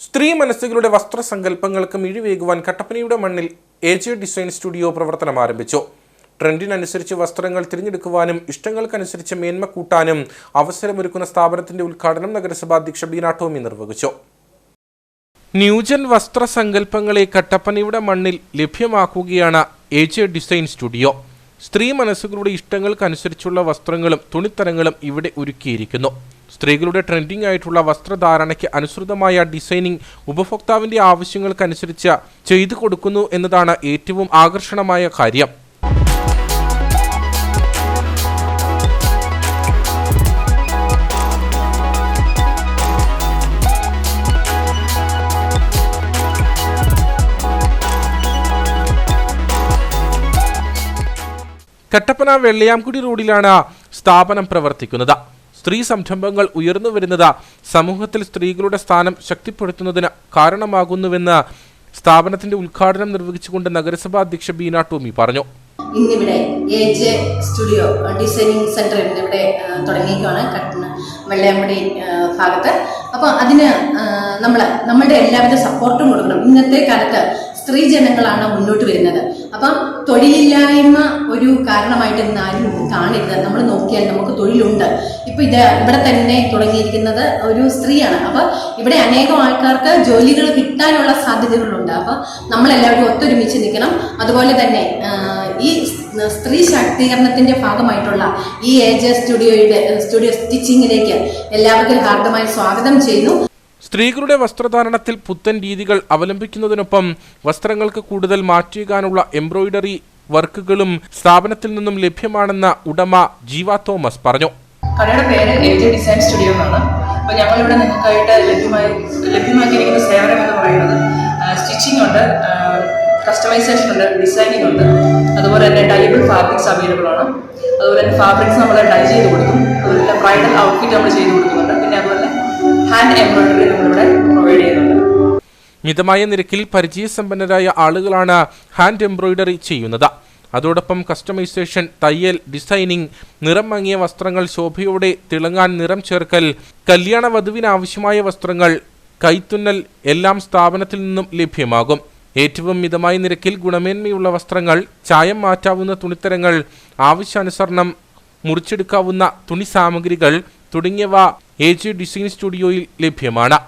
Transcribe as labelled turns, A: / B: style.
A: സ്ത്രീ മനസ്സുകളുടെ വസ്ത്രസങ്കല്പങ്ങൾക്ക് മിഴിവേകുവാൻ കട്ടപ്പനയുടെ മണ്ണിൽ A J design studio പ്രവർത്തനം ആരംഭിച്ചു. ട്രെൻഡിനനുസരിച്ച് വസ്ത്രങ്ങൾ തിരഞ്ഞെടുക്കുവാനും ഇഷ്ടങ്ങൾക്കനുസരിച്ച് മേന്മ കൂട്ടാനും അവസരമൊരുക്കുന്ന സ്ഥാപനത്തിന്റെ ഉദ്ഘാടനം നഗരസഭാ അധ്യക്ഷ ബീന ടോമി നിർവഹിച്ചു. ന്യൂജൻ വസ്ത്രസങ്കല്പങ്ങളെ കട്ടപ്പനയുടെ മണ്ണിൽ ലഭ്യമാക്കുകയാണ് എ ജെ ഡിസൈൻ സ്റ്റുഡിയോ. സ്ത്രീ മനസ്സുകളുടെ ഇഷ്ടങ്ങൾക്കനുസരിച്ചുള്ള വസ്ത്രങ്ങളും തുണിത്തരങ്ങളും ഇവിടെ ഒരുക്കിയിരിക്കുന്നു. സ്ത്രീകളുടെ ട്രെൻഡിംഗ് ആയിട്ടുള്ള വസ്ത്രധാരണയ്ക്ക് അനുസൃതമായ ഡിസൈനിങ് ഉപഭോക്താവിന്റെ ആവശ്യങ്ങൾക്കനുസരിച്ച് ചെയ്തു കൊടുക്കുന്നു എന്നതാണ് ഏറ്റവും ആകർഷണമായ കാര്യം. കട്ടപ്പന വെള്ളയാംകുടി റോഡിലാണ് സ്ഥാപനം പ്രവർത്തിക്കുന്നത്. സ്ത്രീ സംരംഭങ്ങൾ ഉയർന്നു വരുന്നത് സമൂഹത്തിൽ സ്ത്രീകളുടെ സ്ഥാനം ശക്തിപ്പെടുത്തുന്നതിന് കാരണമാകുന്നുവെന്ന് സ്ഥാപനത്തിന്റെ ഉദ്ഘാടനം നിർവഹിച്ചുകൊണ്ട് നഗരസഭാ അധ്യക്ഷ ബീന ടോമി പറഞ്ഞു.
B: ഇന്നിവിടെ എ സ്റ്റുഡിയോ ഡിസൈനിങ് സെന്റർ ഇന്നിവിടെ തുടങ്ങിയാണ് കട്ടണ വെള്ളയാമ്പടി ഭാഗത്ത്. അപ്പോൾ അതിന് നമ്മൾ നമ്മളുടെ എല്ലാവിധ സപ്പോർട്ടും കൊടുക്കണം. ഇന്നത്തെ കാലത്ത് സ്ത്രീ ജനങ്ങളാണ് മുന്നോട്ട് വരുന്നത്. അപ്പം തൊഴിലില്ലായ്മ ഒരു കാരണമായിട്ട് ഇന്ന് ആരും കാണരുത് നമ്മൾ നോക്കിയാൽ നമുക്ക് തൊഴിലുണ്ട്. ഇപ്പൊ ഇത് ഇവിടെ തന്നെ തുടങ്ങിയിരിക്കുന്നത് ഒരു സ്ത്രീയാണ്. അപ്പൊ ഇവിടെ അനേകം ആൾക്കാർക്ക് ജോലികൾ കിട്ടാനുള്ള സാധ്യതകളുണ്ട്. അപ്പൊ നമ്മളെല്ലാവരും ഒത്തൊരുമിച്ച് നിൽക്കണം. അതുപോലെ തന്നെ ഈ സ്ത്രീ ശാക്തീകരണത്തിന്റെ ഭാഗമായിട്ടുള്ള ഈ ഏജ് സ്റ്റുഡിയോയുടെ സ്റ്റുഡിയോ സ്റ്റിച്ചിങ്ങിലേക്ക് എല്ലാവർക്കും ഹാർദമായി സ്വാഗതം ചെയ്യുന്നു.
A: സ്ത്രീകളുടെ വസ്ത്രധാരണത്തിൽ പുത്തൻ രീതികൾ അവലംബിക്കുന്നതിനൊപ്പം വസ്ത്രങ്ങൾക്ക് കൂടുതൽ മാറ്റിയേക്കാനുള്ള എംബ്രോയിഡറി വർക്കുകളും സ്ഥാപനത്തിൽ നിന്നും ലഭ്യമാണെന്ന ഉടമ ജീവ തോമസ് പറഞ്ഞു.
C: കടയുടെ പേര് എ ഡിസൈൻ സ്റ്റുഡിയോ എന്നാണ്. അപ്പോൾ ഞങ്ങളിവിടെ നിങ്ങൾക്കായിട്ട് ലഭ്യമായി ലഭ്യമാക്കിയിരിക്കുന്ന സേവനം എന്ന് പറയുന്നത് സ്റ്റിച്ചിങ് ഉണ്ട് കസ്റ്റമൈസേഷൻ ഉണ്ട് ഡിസൈനിങ് ഉണ്ട്. അതുപോലെ തന്നെ ഡൈബിൾ ഫാബ്രിക്സ് അവൈലബിൾ ആണ്. അതുപോലെ തന്നെ ഫാബ്രിക്സ് നമ്മൾ ഡൈ ചെയ്ത് കൊടുക്കും. അതുപോലെ ബ്രൈഡൽ ഔട്ട്ഫിറ്റ് നമ്മൾ ചെയ്ത് കൊടുക്കുന്നുണ്ട്. പിന്നെ അതുപോലെ
A: മിതമായ നിരക്കിൽ പരിചയസമ്പന്നരായ ആളുകളാണ് ഹാൻഡ് എംബ്രോയിഡറി ചെയ്യുന്നത്. അതോടൊപ്പം കസ്റ്റമൈസേഷൻ തയ്യൽ ഡിസൈനിങ് നിറം മങ്ങിയ വസ്ത്രങ്ങൾ ശോഭയോടെ തിളങ്ങാൻ നിറം ചേർക്കൽ കല്യാണ വധുവിന് ആവശ്യമായ വസ്ത്രങ്ങൾ കൈത്തുന്നൽ എല്ലാം സ്ഥാപനത്തിൽ നിന്നും ലഭ്യമാകും. ഏറ്റവും മിതമായ നിരക്കിൽ ഗുണമേന്മയുള്ള വസ്ത്രങ്ങൾ ചായം മാറ്റാവുന്ന തുണിത്തരങ്ങൾ ആവശ്യാനുസരണം മുറിച്ചെടുക്കാവുന്ന തുണി സാമഗ്രികൾ തുടങ്ങിയവ എ ജെ ഡിസൈൻ സ്റ്റുഡിയോയിൽ ലഭ്യമാണ്.